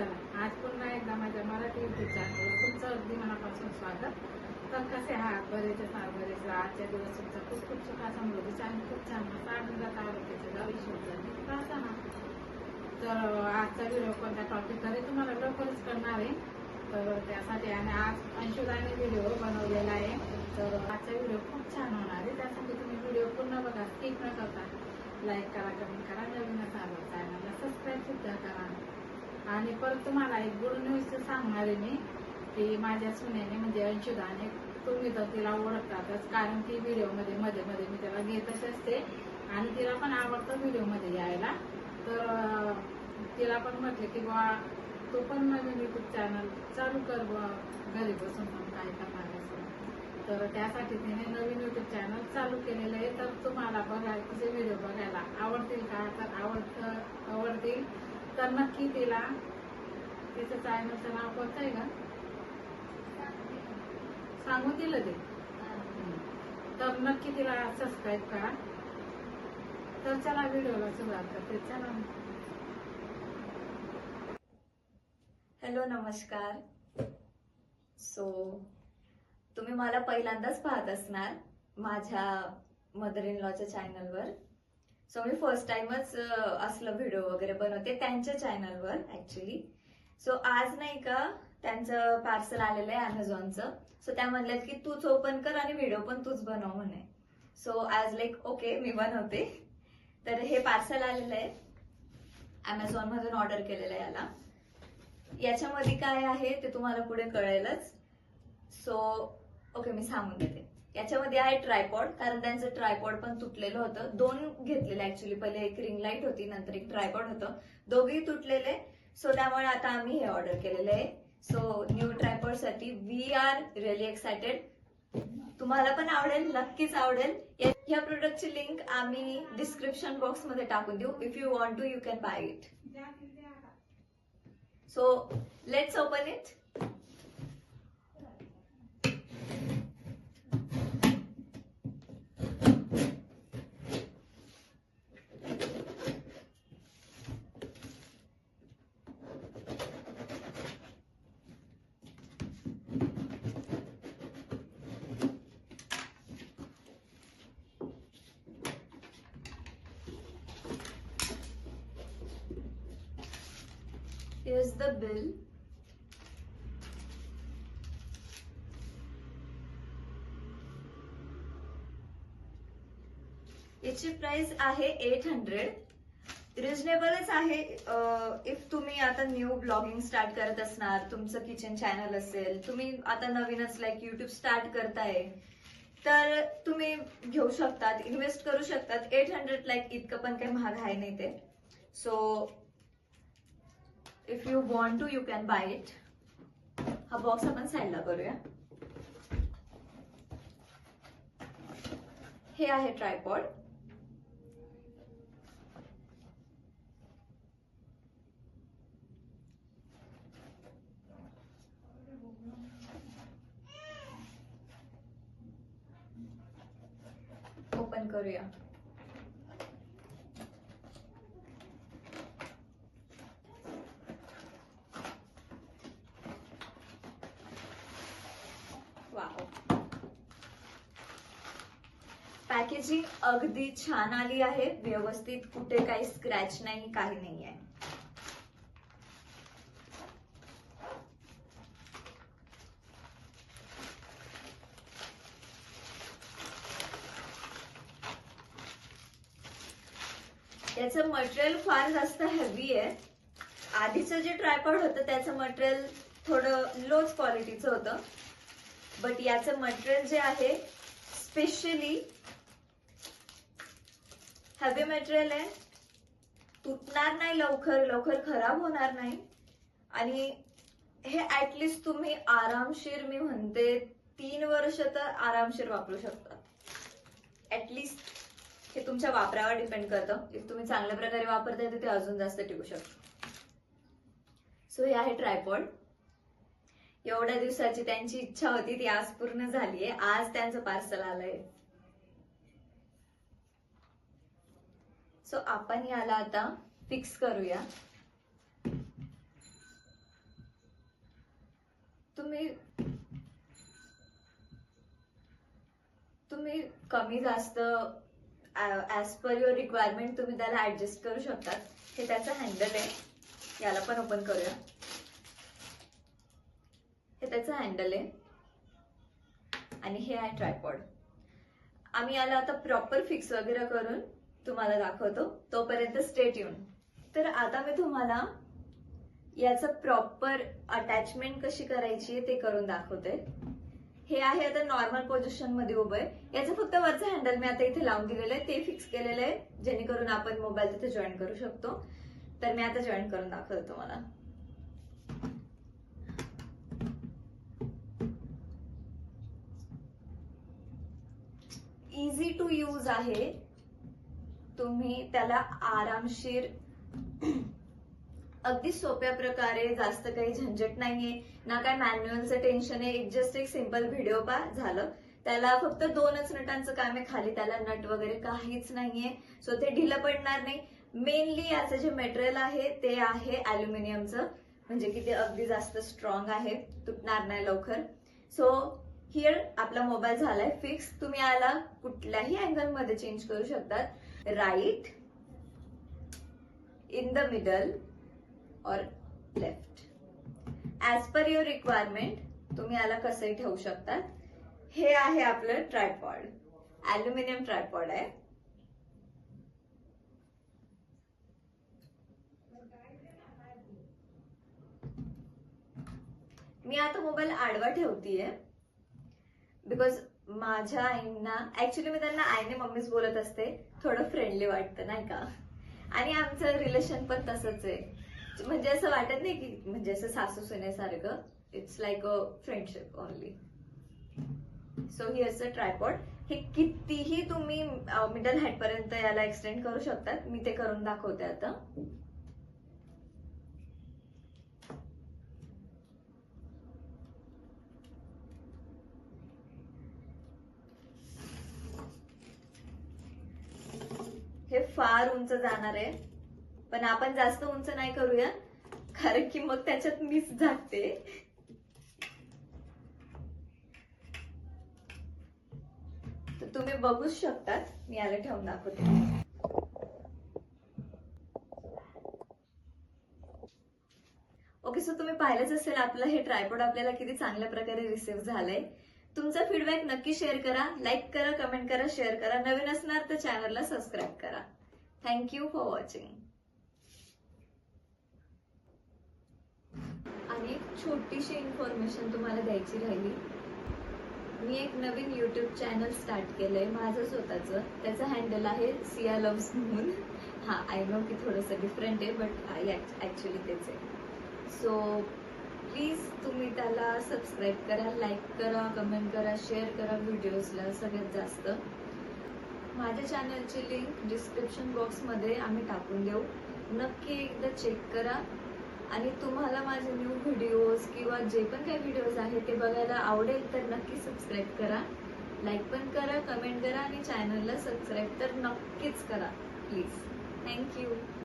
चला. आज पुन्हा एकदा माझ्या मराठी युट्यूब चॅनलवर तुमचं अगदी मनापासून स्वागत. तर कसे आहात? बरेच असाल बरेच आजच्या दिवस तुमचा खूप खूप सुखा समृद्धीचा आणि खूप छान असा आनंदात आरोग्याचा आयुष्याचा असा ना? तर आजचा व्हिडिओ कोणत्या टॉपिक तरी तुम्हाला लवकरच करणार आहे. तर त्यासाठी आणि आज अंशुदाने व्हिडिओ बनवलेला आहे. तर आजचा व्हिडिओ खूप छान होणार आहे. त्यासाठी तुम्ही व्हिडिओ पूर्ण बघा. स्किप न करता लाईक करा कमेंट करा. नवीन असाल चॅनलला सबस्क्राईब सुद्धा करा. आणि परत तुम्हाला एक गुड न्यूज सांगणार आहे मी. की माझ्या सुनेने म्हणजे अंशुदाने तुम्ही तर तिला ओळखतातच कारण ती व्हिडिओमध्ये मध्ये मध्ये मी त्याला घेतच असते. आणि तिला पण आवडतं व्हिडिओमध्ये यायला. तर तिला पण म्हटले की बा तू पण नवीन युट्यूब चॅनल चालू कर घरी बसून पण काय करणार असं तर त्यासाठी तिने नवीन युट्यूब चॅनल चालू केलेलं आहे. तर तुम्हाला बघायला तिचे व्हिडिओ बघायला आवडतील का तर आवडत आवडतील. तर नक्की तिला? तिचं चॅनलचं नाव कोणतं आहे का? सांगू दिलं ते. तर नक्की तिला सबस्क्राईब करा. तर चला व्हिडिओला सुरुवात करते. चला. हॅलो नमस्कार. सो तुम्ही मला पहिल्यांदाच पाहत असणार माझ्या मदर इन लॉच्या चॅनलवर सो मी फर्स्ट टाइमच असलं व्हिडिओ वगैरे बनवते त्यांच्या चॅनलवर ऍक्च्युली सो आज नाही का त्यांचं पार्सल आलेलं आहे अमेझॉनचं सो त्या म्हणल्यात की तूच ओपन कर आणि व्हिडिओ पण तूच बनव म्हणे. सो आज लाईक ओके मी बनवते. तर हे पार्सल आलेलं आहे. अमेझॉन मधून ऑर्डर केलेलं आहे याला. याच्यामध्ये काय आहे ते तुम्हाला पुढे कळेलच. सो ओके मी सांगून देते. याच्यामध्ये आहे ट्रायपॉड कारण त्यांचं ट्रायपॉड पण तुटलेलं होतं. दोन घेतलेले ऍक्च्युली पहिले एक रिंग लाइट होती नंतर एक ट्रायपॉड होतं. दोघेही तुटलेले. सो त्यामुळे आता आम्ही हे ऑर्डर केलेलं आहे. सो न्यू ट्रायपॉडसाठी वी आर रिअली एक्सायटेड तुम्हाला पण आवडेल नक्कीच आवडेल. या- प्रोडक्टची लिंक आम्ही डिस्क्रिप्शन बॉक्समध्ये टाकून देऊ. If you want to you can buy it So let's open it. Here's the bill. याची प्राइस आहे एट हंड्रेड रिजनेबलच आहे इफ तुम्ही आता न्यू ब्लॉगिंग स्टार्ट करत असणार तुमचं किचन चॅनल असेल तुम्ही आता नवीनच लाईक युट्यूब स्टार्ट करताय तर तुम्ही घेऊ शकतात इन्व्हेस्ट करू शकतात. एट हंड्रेड लाईक इतकं पण काही महाग आहे नाही ते. So if you want to you can buy it हा बॉक्स आपण साईडला करूया। हे आहे ट्रायपॉड ओपन करूया। पॅकेजिंग अगदी छान आली आहे. व्यवस्थित कुठे काही स्क्रॅच नाही काही नाही आहे. याचं मटेरियल फार जास्त हेवी आहे. आधीचं जे ट्रायपॉड होतं त्याचं मटेरियल थोडं लोच क्वालिटीचं होतं. बट याचं मटेरियल जे आहे स्पेशली हेवी मटेरियल आहे. तुटणार नाही लवकर लवकर खराब होणार नाही. आणि हे ऍटलिस्ट तुम्ही आरामशीर मी म्हणते तीन वर्ष तर आरामशीर वापरू शकता. ऍटलिस्ट हे तुमच्या वापरावर डिपेंड करतं. इफ तुम्ही चांगल्या प्रकारे वापरताय तर ते अजून जास्त टिकू शकतं. सो हे आहे ट्रायपॉड एवढ्या दिवसाची त्यांची इच्छा होती ती आज पूर्ण झालीये. आज त्यांचं पार्सल आलंय. सो आपण याला आता फिक्स करूया. तुम्ही तुम्ही कमी जास्त ॲज पर युअर रिक्वायरमेंट तुम्ही त्याला ॲडजस्ट करू शकतात हे त्याचं हँडल आहे. याला पण ओपन करूया. हे त्याचं हँडल आहे. आणि हे आहे ट्रायपॉड आम्ही याला आता प्रॉपर फिक्स वगैरे करून तुम्हाला दाखवतो. तोपर्यंत स्टेट येऊन तर आता मी तुम्हाला याचं प्रॉपर अटॅचमेंट कशी करायची ते करून दाखवते. हे आहे आता नॉर्मल पोझिशनमध्ये उभं आहे. याचं फक्त वरचं हँडल मी आता इथे लावून दिलेलं आहे. ते फिक्स केलेलं आहे. जेणेकरून आपण मोबाईल तिथे जॉईन करू शकतो. तर मी आता जॉईन करून दाखवते तुम्हाला. इझी टू यूज आहे. तुम्ही त्याला आरामशीर अगदी सोप्या प्रकारे जास्त काही झंझट नाहीये ना काय मॅन्युअलचं टेन्शन आहे एक जस्ट एक सिंपल व्हिडिओ पा झालं. त्याला फक्त दोनच नटांचं काम आहे खाली त्याला नट वगैरे काहीच नाहीये सो ते ढिलं पडणार नाही. मेनली याचं जे मटेरियल आहे ते आहे अल्युमिनियमचं म्हणजे की ते अगदी जास्त स्ट्रॉंग आहे तुटणार नाही लवकर. सो हिअर आपला मोबाईल झालाय फिक्स तुम्ही याला कुठल्याही अँगलमध्ये चेंज करू शकतात. राईट इन द मिडल और left. As per your requirement तुम्ही याला कसंही ठेवू शकतात. हे आहे आपलं ट्रायपॉड ऍल्युमिनियम ट्रायपॉड आहे. मी आता मोबाईल आडवा ठेवतीये. बिकॉज माझ्या आईंना ऍक्च्युली मी त्यांना आईने मम्मीच बोलत असते. थोडं फ्रेंडली वाटतं नाही का? आणि आमचं रिलेशन पण तसंच आहे. म्हणजे असं वाटत नाही की म्हणजे असं सासू सुनेसारखं. It's like a friendship only so ही असं ट्रायपॉड हे कितीही तुम्ही मिडल हाईट पर्यंत याला एक्सटेंड करू शकतात. मी ते करून दाखवते आता. हे फार उंच जाणार आहे. पण आपण जास्त उंच नाही करूया कारण की मग त्याच्यात मीच झाकते तर तुम्ही बघूच शकतात मी याला ठेवून दाखवते. ओके सो तुम्ही पाहिलंच असेल आपलं हे ट्रायपॉड आपल्याला किती चांगल्या प्रकारे रिसिव्ह झालंय. तुमचा फीडबॅक नक्की शेअर करा लाईक करा कमेंट करा शेअर करा. नवीन असणार तर चॅनलला सबस्क्राईब करा. थँक्यू फॉर वॉचिंग आणि एक छोटीशी इन्फॉर्मेशन तुम्हाला द्यायची राहिली. मी एक नवीन युट्यूब चॅनल स्टार्ट केलंय माझं स्वतःचं. त्याचं हँडल आहे सिया लव्स म्हणून हा आय नो की थोडंसं डिफरंट आहे बट ऍक्च्युली तेच आहे. सो प्लीज तुम्ही त्याला सबस्क्राईब करा लाईक करा कमेंट करा शेअर करा व्हिडिओजला सगळ्यात जास्त. माझ्या चॅनलची लिंक डिस्क्रिप्शन बॉक्समध्ये आम्ही टाकून देऊ. नक्की एकदा चेक करा. आणि तुम्हाला माझे न्यू व्हिडिओज किंवा जे पण काही व्हिडिओज आहेत ते बघायला आवडेल तर नक्की सबस्क्राईब करा. लाईक पण करा कमेंट करा आणि चॅनलला सबस्क्राईब तर नक्कीच करा. Please thank you